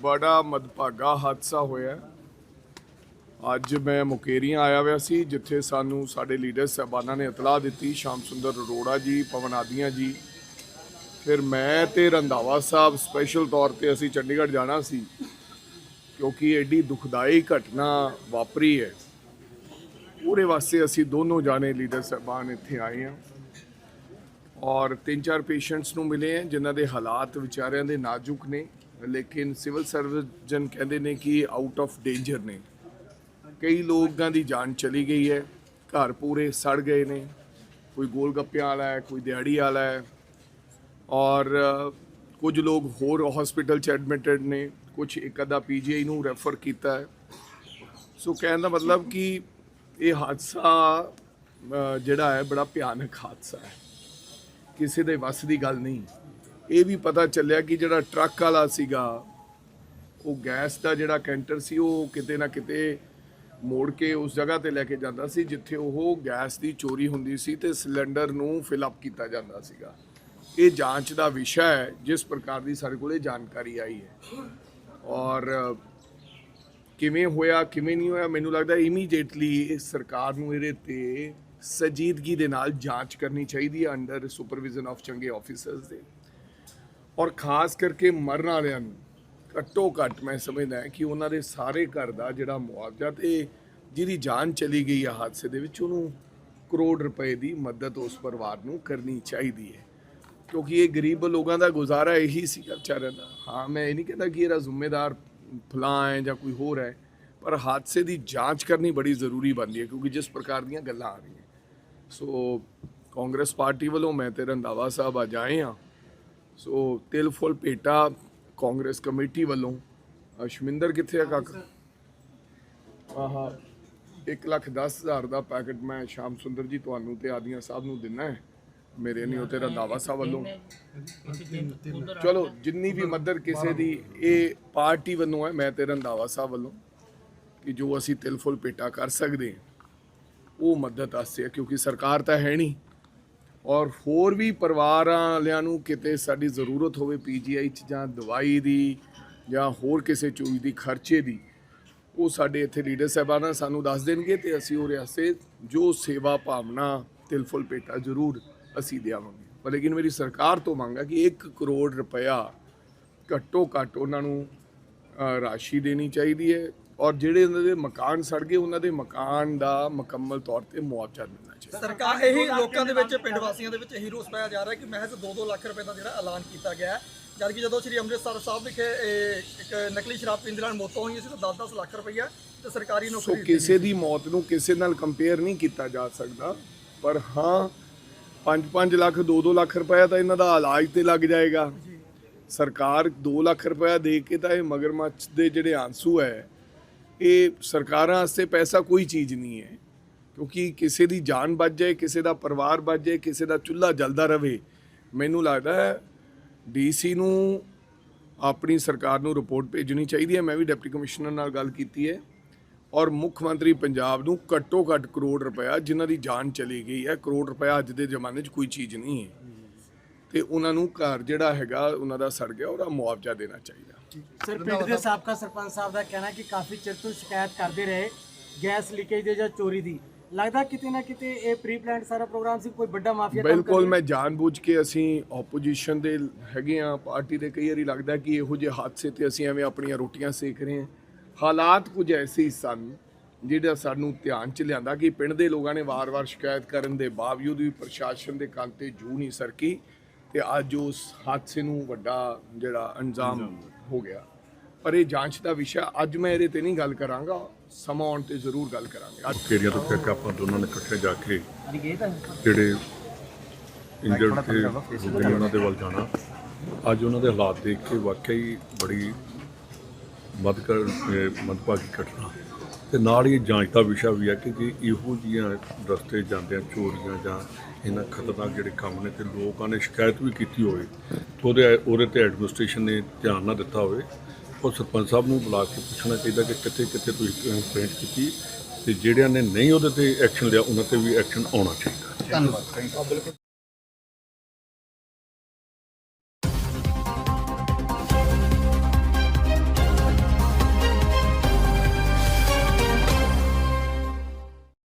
ਬੜਾ ਮਦਭਾਗਾ ਹਾਦਸਾ ਹੋਇਆ ਅੱਜ ਮੈਂ ਮੁਕੇਰੀਆਂ ਆਇਆ ਹੋਇਆ ਸੀ, ਜਿੱਥੇ ਸਾਨੂੰ ਸਾਡੇ ਲੀਡਰ ਸਾਹਿਬਾਨਾਂ ਨੇ ਇਤਲਾਹ ਦਿੱਤੀ, ਸ਼ਾਮ ਸੁੰਦਰ ਅਰੋੜਾ ਜੀ, ਪਵਨ ਆਦੀਆਂ ਜੀ। ਫਿਰ ਮੈਂ ਤੇ ਰੰਧਾਵਾ ਸਾਹਿਬ ਸਪੈਸ਼ਲ ਤੌਰ ਤੇ ਅਸੀਂ ਚੰਡੀਗੜ੍ਹ ਜਾਣਾ ਸੀ, ਕਿਉਂਕਿ ਐਡੀ ਦੁਖਦਾਈ ਘਟਨਾ ਵਾਪਰੀ ਹੈ। ਉਹਦੇ ਵਾਸਤੇ ਅਸੀਂ ਦੋਨੋਂ ਜਾਣੇ ਲੀਡਰ ਸਾਹਿਬਾਨ ਇੱਥੇ ਆਏ ਹਾਂ। ਔਰ ਤਿੰਨ ਚਾਰ ਪੇਸ਼ੈਂਟਸ ਨੂੰ ਮਿਲੇ ਹੈ, ਜਿਨ੍ਹਾਂ ਦੇ ਹਾਲਾਤ ਵਿਚਾਰਿਆਂ ਦੇ ਨਾਜ਼ੁਕ ਨੇ। ਲੇਕਿਨ ਸਿਵਲ ਸਰਵਜਨ ਕਹਿੰਦੇ ਨੇ ਕਿ ਆਊਟ ਆਫ ਡੇਂਜਰ ਨੇ। ਕਈ ਲੋਕਾਂ ਦੀ ਜਾਨ ਚਲੀ ਗਈ ਹੈ। ਘਰ ਪੂਰੇ ਸੜ ਗਏ ਨੇ। ਕੋਈ ਗੋਲ ਗੱਪਿਆਂ ਵਾਲਾ ਹੈ, ਕੋਈ ਦਿਹਾੜੀ ਵਾਲਾ ਹੈ। ਔਰ ਕੁਝ ਲੋਕ ਹੋਰ ਹਸਪੀਟਲ 'ਚ ਐਡਮਿਟਡ ਨੇ। ਕੁਝ ਇੱਕ ਅੱਧਾ ਪੀਜੀਆਈ ਨੂੰ ਰੈਫਰ ਕੀਤਾ ਹੈ। ਸੋ ਕਹਿਣ ਦਾ ਮਤਲਬ ਕਿ ਇਹ ਹਾਦਸਾ ਜਿਹੜਾ ਹੈ, ਬੜਾ ਭਿਆਨਕ ਹਾਦਸਾ ਹੈ। ਕਿਸੇ ਦੇ ਵੱਸ ਦੀ ਗੱਲ ਨਹੀਂ। ਇਹ ਵੀ ਪਤਾ ਚੱਲਿਆ ਕਿ ਜਿਹੜਾ ਟਰੱਕ ਵਾਲਾ ਸੀਗਾ, ਉਹ ਗੈਸ ਦਾ ਜਿਹੜਾ ਕੈਂਟਰ ਸੀ, ਉਹ ਕਿਤੇ ਨਾ ਕਿਤੇ ਮੋੜ ਕੇ ਉਸ ਜਗ੍ਹਾ ਤੇ ਲੈ ਕੇ ਜਾਂਦਾ ਸੀ, ਜਿੱਥੇ ਉਹ ਗੈਸ ਦੀ ਚੋਰੀ ਹੁੰਦੀ ਸੀ ਤੇ ਸਿਲੰਡਰ ਨੂੰ ਫਿਲ ਅਪ ਕੀਤਾ ਜਾਂਦਾ ਸੀਗਾ। ਇਹ ਜਾਂਚ ਦਾ ਵਿਸ਼ਾ ਹੈ, ਜਿਸ ਪ੍ਰਕਾਰ ਦੀ ਸਾਡੇ ਕੋਲੇ ਜਾਣਕਾਰੀ ਆਈ ਹੈ। ਔਰ ਕਿਵੇਂ ਹੋਇਆ, ਕਿਵੇਂ ਨਹੀਂ ਹੋਇਆ, ਮੈਨੂੰ ਲੱਗਦਾ ਇਮੀਡੀਏਟਲੀ ਸਰਕਾਰ ਨੂੰ ਇਹਦੇ ਤੇ ਸਜੀਦਗੀ ਦੇ ਨਾਲ ਜਾਂਚ ਕਰਨੀ ਚਾਹੀਦੀ ਹੈ ਅੰਡਰ ਸੁਪਰਵਿਜ਼ਨ ਆਫ ਚੰਗੇ ਆਫੀਸਰਸ ਦੇ। ਔਰ ਖਾਸ ਕਰਕੇ ਮਰਨ ਵਾਲਿਆਂ ਨੂੰ ਘੱਟੋ ਘੱਟ ਮੈਂ ਸਮਝਦਾ ਕਿ ਉਹਨਾਂ ਦੇ ਸਾਰੇ ਘਰ ਦਾ ਜਿਹੜਾ ਮੁਆਵਜ਼ਾ ਤੇ ਜਿਹਦੀ ਜਾਨ ਚਲੀ ਗਈ ਆ ਹਾਦਸੇ ਦੇ ਵਿੱਚ, ਉਹਨੂੰ ਕਰੋੜ ਰੁਪਏ ਦੀ ਮਦਦ ਉਸ ਪਰਿਵਾਰ ਨੂੰ ਕਰਨੀ ਚਾਹੀਦੀ ਹੈ। ਕਿਉਂਕਿ ਇਹ ਗਰੀਬ ਲੋਕਾਂ ਦਾ ਗੁਜ਼ਾਰਾ ਇਹੀ ਸੀ ਵਿਚਾਰਿਆਂ ਦਾ। ਹਾਂ, ਮੈਂ ਇਹ ਨਹੀਂ ਕਹਿੰਦਾ ਕਿ ਇਹਦਾ ਜ਼ਿੰਮੇਦਾਰ ਫਲਾਂ ਹੈ ਜਾਂ ਕੋਈ ਹੋਰ ਹੈ, ਪਰ ਹਾਦਸੇ ਦੀ ਜਾਂਚ ਕਰਨੀ ਬੜੀ ਜ਼ਰੂਰੀ ਬਣਦੀ ਹੈ ਕਿਉਂਕਿ ਜਿਸ ਪ੍ਰਕਾਰ ਦੀਆਂ ਗੱਲਾਂ ਆ ਰਹੀਆਂ। ਸੋ ਕਾਂਗਰਸ ਪਾਰਟੀ ਵੱਲੋਂ ਮੈਂ ਤੇ ਰੰਧਾਵਾ ਸਾਹਿਬ ਅੱਜ ਆਏ ਹਾਂ। ਸੋ ਤਿਲ ਫੁੱਲ ਭੇਟਾ ਕਾਂਗਰਸ ਕਮੇਟੀ ਵੱਲੋਂ। ਅਸ਼ਮਿੰਦਰ ਕਿੱਥੇ ਆ ਕਾਕਾ? ਆਹਾ 1 ਲੱਖ ਦਸ ਹਜ਼ਾਰ ਦਾ ਪੈਕਟ ਮੈਂ ਸ਼ਾਮ ਸੁੰਦਰ ਜੀ ਤੁਹਾਨੂੰ ਤੇ ਆਦੀਆਂ ਸਾਹਿਬ ਨੂੰ ਦਿੰਨਾ ਹੈ। ਮੇਰੇ ਨਹੀਂ ਉਹ ਤੇ ਰੰਧਾਵਾ ਸਾਹਿਬ ਵੱਲੋਂ। ਚਲੋ ਜਿੰਨੀ ਵੀ ਮਦਦ ਕਿਸੇ ਦੀ ਇਹ ਪਾਰਟੀ ਵੱਲੋਂ ਹੈ ਮੈਂ ਤੇ ਰੰਧਾਵਾ ਸਾਹਿਬ ਵੱਲੋਂ ਕਿ ਜੋ ਅਸੀਂ ਤਿਲ ਫੁੱਲ ਭੇਟਾ ਕਰ ਸਕਦੇ ਹਾਂ ਉਹ ਮਦਦ ਹੈ ਕਿਉਂਕਿ ਸਰਕਾਰ ਤਾਂ ਹੈ ਨਹੀਂ। ਔਰ ਹੋਰ ਵੀ ਪਰਿਵਾਰਾਂ ਵਾਲਿਆਂ ਨੂੰ ਕਿਤੇ ਸਾਡੀ ਜ਼ਰੂਰਤ ਹੋਵੇ ਪੀਜੀਆਈ ਚ ਜਾਂ ਦਵਾਈ ਦੀ ਜਾਂ ਹੋਰ ਕਿਸੇ ਚੀਜ਼ ਦੀ, ਖਰਚੇ ਦੀ, ਉਹ ਸਾਡੇ ਇੱਥੇ ਲੀਡਰ ਸਾਹਿਬਾਨਾਂ ਸਾਨੂੰ ਦੱਸ ਦੇਣਗੇ ਤੇ ਅਸੀਂ ਉਹਦੇ ਵਾਸਤੇ ਜੋ ਸੇਵਾ ਭਾਵਨਾ ਤਿਲਫੁਲ ਪੇਟਾ ਜ਼ਰੂਰ ਅਸੀਂ ਦੇਵਾਂਗੇ ਪਰ ਲੇਕਿਨ ਮੇਰੀ ਸਰਕਾਰ ਤੋਂ ਮੰਗ ਹੈ ਕਿ 1 ਕਰੋੜ ਰੁਪਇਆ ਘੱਟੋ ਘੱਟ ਉਹਨਾਂ ਨੂੰ ਰਾਸ਼ੀ ਦੇਣੀ ਚਾਹੀਦੀ ਹੈ। ਔਰ ਜਿਹੜੇ ਉਹਨਾਂ ਦੇ ਮਕਾਨ ਸੜ ਗਏ ਉਹਨਾਂ ਦੇ ਮਕਾਨ ਦਾ ਮੁਕੰਮਲ ਤੌਰ ਤੇ ਮੁਆਵਜ਼ਾ ਮਿਲਣਾ ਚਾਹੀਦਾ। ਸਰਕਾਰ ਇਹੀ ਲੋਕਾਂ ਦੇ ਵਿੱਚ ਪਿੰਡ ਵਾਸੀਆਂ ਦੇ ਵਿੱਚ ਇਹੀ ਰੋਸ ਪਾਇਆ ਜਾ ਰਿਹਾ ਕਿ ਮਹਿਜ਼ 2-2 ਲੱਖ ਰੁਪਏ ਦਾ ਜਿਹੜਾ ਐਲਾਨ ਕੀਤਾ ਗਿਆ ਹੈ। ਜਦ ਕਿ ਜਦੋਂ ਸ੍ਰੀ ਅੰਮ੍ਰਿਤਸਰ ਸਾਹਿਬ ਵਿਖੇ ਇਹ ਇੱਕ ਨਕਲੀ ਸ਼ਰਾਬ ਪੀਣ ਦੇ ਨਾਲ ਮੌਤਾਂ ਹੋਈਆਂ ਸੀ ਤਾਂ 10-10 ਲੱਖ ਰੁਪਈਆ ਤੇ ਸਰਕਾਰੀ ਸੋ ਨੌਕਰੀ ਕਿਸੇ ਦੀ ਮੌਤ ਨੂੰ ਕਿਸੇ ਨਾਲ ਕੰਪੇਅਰ ਨਹੀਂ ਕੀਤਾ ਜਾ ਸਕਦਾ ਪਰ ਹਾਂ 5-5 ਲੱਖ 2-2 ਲੱਖ ਰੁਪਇਆ ਤਾਂ ਇਹਨਾਂ ਦਾ ਇਲਾਜ ਤੇ ਲੱਗ ਜਾਏਗਾ। ਸਰਕਾਰ 2 ਲੱਖ ਰੁਪਇਆ ਦੇ ਕੇ ਤਾਂ ਇਹ ਮਗਰਮੱਛ ਦੇ ਜਿਹੜੇ ਆਂਸੂ ਹੈ ਇਹ ਸਰਕਾਰਾਂ ਵਾਸਤੇ ਪੈਸਾ ਕੋਈ ਚੀਜ਼ ਨਹੀਂ ਹੈ। ਕਿਉਂਕਿ ਕਿਸੇ ਦੀ ਜਾਨ ਬਚ ਜਾਏ, ਕਿਸੇ ਦਾ ਪਰਿਵਾਰ ਬਚ ਜਾਏ, ਕਿਸੇ ਦਾ ਚੁੱਲ੍ਹਾ ਜਲਦਾ ਰਵੇ, ਮੈਨੂੰ ਲੱਗਦਾ ਹੈ ਡੀਸੀ ਨੂੰ ਆਪਣੀ ਸਰਕਾਰ ਨੂੰ ਰਿਪੋਰਟ ਭੇਜਣੀ ਚਾਹੀਦੀ ਹੈ। ਮੈਂ ਵੀ ਡਿਪਟੀ ਕਮਿਸ਼ਨਰ ਨਾਲ ਗੱਲ ਕੀਤੀ ਹੈ ਔਰ ਮੁੱਖ ਮੰਤਰੀ ਪੰਜਾਬ ਨੂੰ ਘੱਟੋ ਘੱਟ ਕਰੋੜ ਰੁਪਇਆ ਜਿਨ੍ਹਾਂ ਦੀ ਜਾਨ ਚਲੀ ਗਈ ਹੈ, ਕਰੋੜ ਰੁਪਇਆ ਅੱਜ ਦੇ ਜ਼ਮਾਨੇ 'ਚ ਕੋਈ ਚੀਜ਼ ਨਹੀਂ ਹੈ। ਤੇ ਉਹਨਾਂ ਨੂੰ ਘਰ ਜਿਹੜਾ ਹੈਗਾ ਉਹਨਾਂ ਦਾ ਸੜ ਗਿਆ ਉਹਦਾ ਮੁਆਵਜ਼ਾ ਦੇਣਾ ਚਾਹੀਦਾ। ਸਰ ਪਿੰਡ ਦੇ ਸਾਬਕਾ ਸਰਪੰਚ ਸਾਹਿਬ ਦਾ ਕਹਿਣਾ ਕਿ ਕਾਫੀ ਚਿਰ ਤੋਂ ਸ਼ਿਕਾਇਤ ਕਰਦੇ ਰਹੇ ਗੈਸ ਲੀਕੇਜ ਦੀ ਜਾਂ ਚੋਰੀ ਦੀ। ਲੱਗਦਾ ਕਿਤੇ ਨਾ ਕਿਤੇ ਇਹ ਪ੍ਰੀ ਪਲਾਨਡ ਸਾਰਾ ਪ੍ਰੋਗਰਾਮ ਸੀ ਕੋਈ ਵੱਡਾ ਮਾਫੀਆ ਕੰਮ ਬਿਲਕੁਲ? ਮੈਂ ਜਾਣਬੁੱਝ ਕੇ ਅਸੀਂ ਆਪੋਜੀਸ਼ਨ ਦੇ ਹੈਗੇ ਆ ਪਾਰਟੀ ਦੇ ਕਈ ਵਾਰੀ ਲੱਗਦਾ ਕਿ ਇਹੋ ਜਿਹੇ ਹਾਦਸੇ ਤੇ ਅਸੀਂ ਐਵੇਂ ਆਪਣੀਆਂ ਰੋਟੀਆਂ ਸੇਕ ਰਹੇ ਹਾਂ। ਹਾਲਾਤ ਕੁਝ ਐਸੇ ਹੀ ਸਨ ਜਿਹੜਾ ਸਾਨੂੰ ਧਿਆਨ ਚ ਲਿਆਂਦਾ ਕਿ ਪਿੰਡ ਦੇ ਲੋਕਾਂ ਨੇ ਵਾਰ-ਵਾਰ ਸ਼ਿਕਾਇਤ ਕਰਨ ਦੇ ਬਾਵਜੂਦ ਵੀ ਪ੍ਰਸ਼ਾਸਨ ਦੇ ਕੰਨ ਤੇ ਜੂ ਨਹੀਂ ਸਰਕੀ। ਤੇ ਅੱਜ ਉਸ ਹਾਦਸੇ ਨੂੰ ਵੱਡਾ ਜਿਹੜਾ ਅੰਜਾਮ ਹੋ ਗਿਆ। ਪਰ ਇਹ ਜਾਂਚ ਦਾ ਵਿਸ਼ਾ ਅੱਜ ਮੈਂ ਇਹਦੇ ਤੇ ਨਹੀਂ ਗੱਲ ਕਰਾਂਗਾ ਸਮਾਂ ਆਉਣ ਤੇ ਜ਼ਰੂਰ ਗੱਲ ਕਰਾਂਗੇ। ਅੱਜ ਕਿਹੜੀਆਂ ਤੋਂ ਫਿਰ ਕੇ ਆਪਾਂ ਦੋਨਾਂ ਨੇ ਇਕੱਠੇ ਜਾ ਕੇ ਜਿਹੜੇ ਇੰਜਰਡ ਤੇ ਉਹਨਾਂ ਦੇ ਵੱਲ ਜਾਣਾ। ਅੱਜ ਉਹਨਾਂ ਦੇ ਹਾਲਾਤ ਦੇਖ ਕੇ ਵਾਕਈ ਬੜੀ ਮਦਕਰ ਮਦਭਾਗੀ ਘਟਨਾ। ਤੇ ਨਾਲ ਹੀ ਜਾਂਚ ਦਾ ਵਿਸ਼ਾ ਵੀ ਹੈ ਕਿ ਜੇ ਇਹੋ ਜਿਹੀਆਂ ਰਸਤੇ ਜਾਂਦਿਆਂ ਚੋਰੀਆਂ ਜਾਂ ਇਹਨਾਂ ਖਤਰਨਾਕ ਜਿਹੜੇ ਕੰਮ ਨੇ ਤੇ ਲੋਕਾਂ ਨੇ ਸ਼ਿਕਾਇਤ ਵੀ ਕੀਤੀ ਹੋਵੇ, ਤੇ ਉਹਦੇ ਉਹਦੇ ਤੇ ਐਡਮਿਨਿਸਟ੍ਰੇਸ਼ਨ ਨੇ ਧਿਆਨ ਨਾ ਦਿੱਤਾ ਹੋਵੇ, ਉਹ ਸਰਪੰਚ ਸਾਹਿਬ ਨੂੰ ਬੁਲਾ ਕੇ ਪੁੱਛਣਾ ਚਾਹੀਦਾ ਕਿ ਕਿੱਥੇ ਕਿੱਥੇ ਤੁਸੀਂ ਕੰਪਲੇਂਟ ਕੀਤੀ, ਤੇ ਜਿਹੜਿਆਂ ਨੇ ਨਹੀਂ ਉਹਦੇ ਤੇ ਐਕਸ਼ਨ ਲਿਆ, ਉਹਨਾਂ ਤੇ ਵੀ ਐਕਸ਼ਨ ਆਉਣਾ ਚਾਹੀਦਾ। ਧੰਨਵਾਦ।